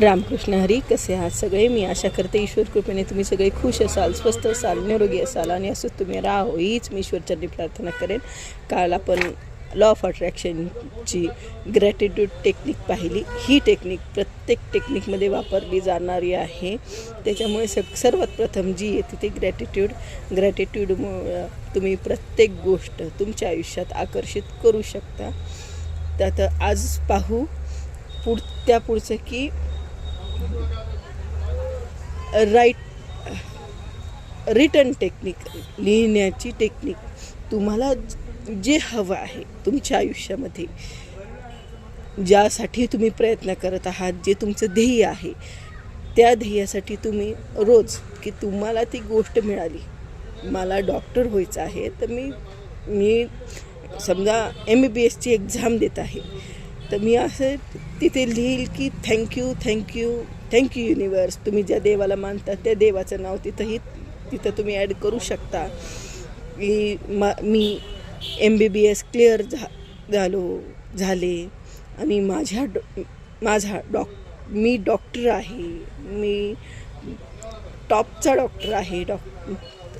रामकृष्ण हरी कसे आहात सगळे? मी आशा करते ईश्वर कृपेने तुम्ही सगळे खुश असाल स्वस्त असाल निरोगी असाल आणि असंच तुम्ही राहो. हीच मी ईश्वरचरणी प्रार्थना करेन. काल आपण लॉ ऑफ अट्रॅक्शनची ग्रॅटिट्यूड टेक्निक पाहिली. ही टेक्निक प्रत्येक टेक्निकमध्ये वापरली जाणारी आहे. त्याच्यामुळे सग सर्वात प्रथम जी येते ती ग्रॅटिट्यूड ग्रॅटिट्यूडमुळं तुम्ही प्रत्येक गोष्ट तुमच्या आयुष्यात आकर्षित करू शकता. त्यात आज पाहू पुढ त्या पुढचं की राईट रिटर्न टेक्निक लिहिण्याची टेक्निक तुम्हाला जे हवं आहे तुमच्या आयुष्यामध्ये ज्यासाठी तुम्ही प्रयत्न करत आहात जे तुमचं ध्येय आहे त्या ध्येयासाठी तुम्ही रोज की तुम्हाला ती गोष्ट मिळाली. मला डॉक्टर व्हायचं आहे तर मी मी समजा एम बी बी एसची एक्झाम देत आहे. तर मी असं तिथे लिहील की थँक्यू थँक्यू थँक्यू युनिवर्स तुम्ही ज्या देवाला मानता त्या देवाचं नाव तिथंही तिथं तुम्ही ॲड करू शकता. की मा मी M B B S clear झा झालो झाले. आणि माझ्या डॉ माझा डॉक मी डॉक्टर आहे. मी टॉपचा डॉक्टर आहे. डॉक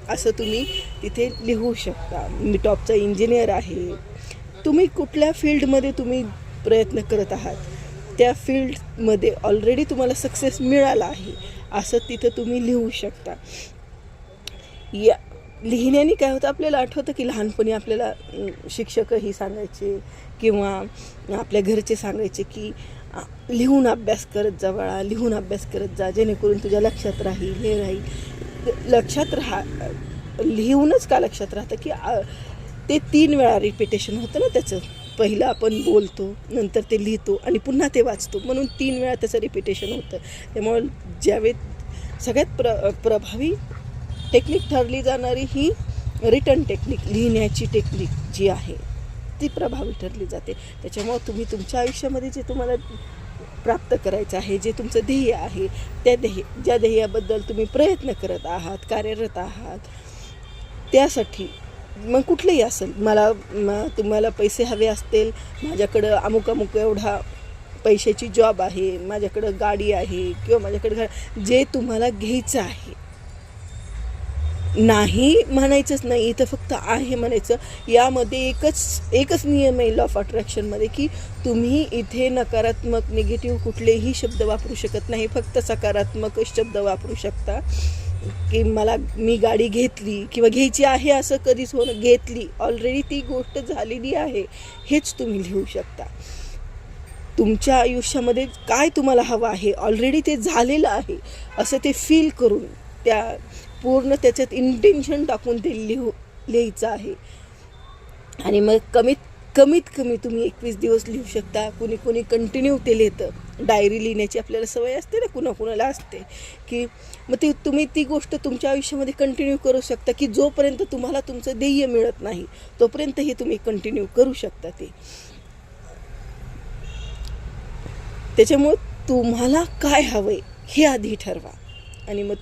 असं तुम्ही तिथे लिहू शकता. मी टॉपचा इंजिनियर आहे. तुम्ही कुठल्या फील्डमध्ये तुम्ही प्रयत्न करत आहात. त्या फील्डमध्ये ऑलरेडी तुम्हाला सक्सेस मिळाला आहे असं तिथं तुम्ही लिहू शकता. या लिहिण्याने काय होतं आपल्याला आठवतं की लहानपणी आपल्याला शिक्षकही सांगायचे किंवा आपल्या घरचे सांगायचे की लिहून अभ्यास करत जा बाळा लिहून अभ्यास करत जा जेणेकरून तुझ्या लक्षात राहील हे राहील. लक्षात राहा लिहूनच का लक्षात राहतं की ते तीन वेळा रिपिटेशन होतं ना त्याचं. पहिलं आपण बोलतो नंतर ते लिहितो आणि पुन्हा ते वाचतो. म्हणून तीन वेळा त्याचं रिपिटेशन होतं. त्यामुळं ज्यावेळी सगळ्यात प्र प्रभावी टेक्निक ठरली जाणारी ही रिटर्न टेक्निक लिहिण्याची टेक्निक जी आहे ती प्रभावी ठरली जाते. त्याच्यामुळं तुम्ही तुमच्या आयुष्यामध्ये जे तुम्हाला प्राप्त करायचं आहे जे तुमचं ध्येय आहे त्या ध्येय ज्या ध्येयाबद्दल तुम्ही प्रयत्न करत आहात कार्यरत आहात त्यासाठी मग कुठलंही असेल. मला तुम्हाला पैसे हवे असतील माझ्याकडं अमुक अमुक एवढा पैशाची जॉब आहे माझ्याकडं गाडी आहे किंवा माझ्याकडं जे तुम्हाला घ्यायचं आहे. नाही म्हणायचंच नाही इथं फक्त आहे म्हणायचं. यामध्ये एकच एकच नियम आहे लॉ ऑफ अट्रॅक्शनमध्ये की तुम्ही इथे नकारात्मक निगेटिव्ह कुठलेही शब्द वापरू शकत नाही फक्त सकारात्मकच शब्द वापरू शकता. की मला मी गाडी घेतली किंवा घ्यायची आहे असं कधीच होणं घेतली. ऑलरेडी ती गोष्ट झालेली आहे. हेच तुम्ही लिहू शकता. तुमच्या आयुष्यामध्ये काय तुम्हाला हवं आहे? ऑलरेडी ते झालेलं आहे. असं ते फील करून त्या पूर्ण त्याच्यात इंटेन्शन टाकून ते लिहू लिहायचं आहे. आणि मग कमीत कमीत कमी तुम्ही एकवीस दिवस लिहू शकता. कुणी कुणी कंटिन्यू ते लिहितं. डायरी लिहिण्याची आपल्याला सवय असते ना कुणा कुणाला असते. की मग ती तुम्ही ती गोष्ट तुमच्या आयुष्यामध्ये कंटिन्यू करू शकता की जोपर्यंत तुम्हाला तुमचं ध्येय मिळत नाही तोपर्यंत हे तुम्ही कंटिन्यू करू शकता ते. त्याच्यामुळं तुम्हाला काय हवं आहे हे आधी ठरवा. आणि मग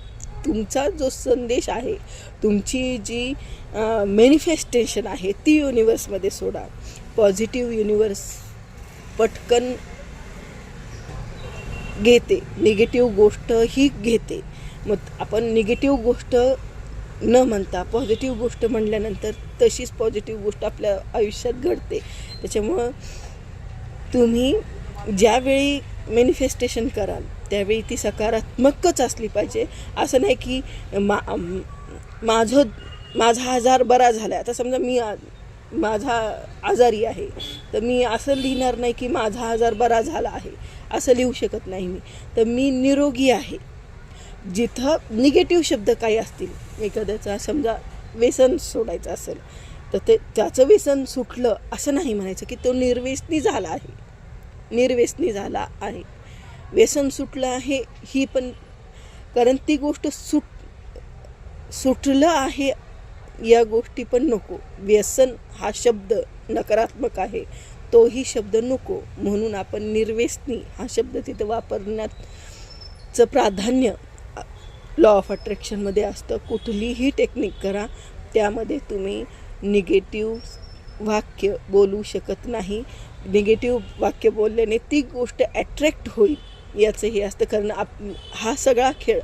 तुमचा जो संदेश आहे तुमची जी मॅनिफेस्टेशन आहे ती युनिवर्समध्ये सोडा. पॉझिटिव्ह युनिवर्स पटकन घेते. निगेटिव्ह गोष्ट ही घेते. मग आपण निगेटिव्ह गोष्ट न म्हणता पॉझिटिव्ह गोष्ट म्हणल्यानंतर तशीच पॉझिटिव्ह गोष्ट आपल्या आयुष्यात घडते. त्याच्यामुळं तुम्ही ज्यावेळी मॅनिफेस्टेशन कराल त्यावेळी ती सकारात्मकच असली पाहिजे. असं नाही की मा माझं माझा आजार बरा झाला आहे आता समजा मी माझा आजारी आहे तर मी असं लिहिणार नाही की माझा आजार बरा झाला आहे असं लिहू शकत नाही मी. तर मी निरोगी आहे. जिथं निगेटिव्ह शब्द काही असतील एखाद्याचा समजा व्यसन सोडायचं असेल तर ते त्याचं व्यसन सुटलं असं नाही म्हणायचं की तो निर्व्यसनी झाला आहे. निर्व्यसनी झाला आहे. व्यसन सुटलं आहे ही पण कारण ती गोष्ट सुट सुटलं आहे या गोष्टी पण नको. व्यसन हा शब्द नकारात्मक आहे. तोही शब्द नको म्हणून आपण निर्वेसनी हा शब्द तिथं वापरण्याचं प्राधान्य लॉ ऑफ अट्रॅक्शनमध्ये असतं. कुठलीही टेक्निक करा त्यामध्ये तुम्ही निगेटिव्ह वाक्य बोलू शकत नाही. निगेटिव्ह वाक्य बोलल्याने ती गोष्ट ॲट्रॅक्ट होईल याचं हे असतं. कारण आप हा सगळा खेळ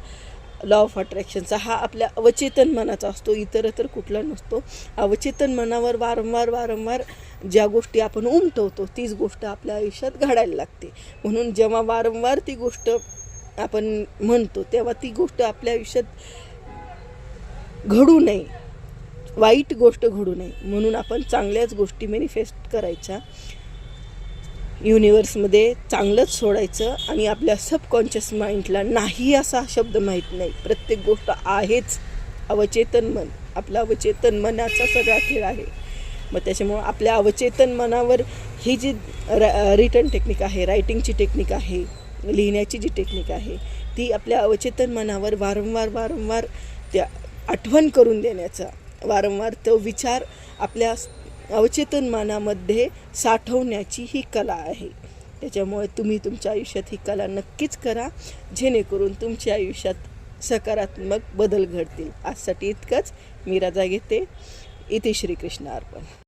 लॉ ऑफ अट्रॅक्शनचा हा आपल्या अवचेतन मनाचा असतो इतर तर कुठला नसतो. अवचेतन मनावर वारंवार वारंवार ज्या गोष्टी आपण उमटवतो तीच गोष्ट आपल्या आयुष्यात घडायला लागते. म्हणून जेव्हा वारंवार ती गोष्ट आपण म्हणतो तेव्हा ती गोष्ट आपल्या आयुष्यात घडू नये. वाईट गोष्ट घडू नये. म्हणून आपण चांगल्याच गोष्टी मॅनिफेस्ट करायच्या. युनिवर्समध्ये चांगलंच सोडायचं आणि आपल्या सबकॉन्शियस माइंडला नाही असा शब्द माहीत नाही. प्रत्येक गोष्ट आहेच. अवचेतन मन. आपलं अवचेतन मनाचा सगळा खेळ आहे. मग त्याच्यामुळं आपल्या अवचेतन मनावर ही जी रिटर्न टेक्निक आहे रायटिंगची टेक्निक आहे लिहिण्याची जी टेक्निक आहे ती आपल्या अवचेतन मनावर वारंवार वारंवार त्या आठवण करून देण्याचा वारंवार तो विचार आपल्या अवचेतन मनामध्ये साठवण्याची ही कला आहे. त्याच्यामुळे तुम्ही तुमच्या आयुष्यात ही कला नक्कीच करा जेणेकरून तुमच्या आयुष्यात सकारात्मक बदल घडतील. आजसाठी इतकंच. मी रजा घेते. इथे श्रीकृष्ण अर्पण.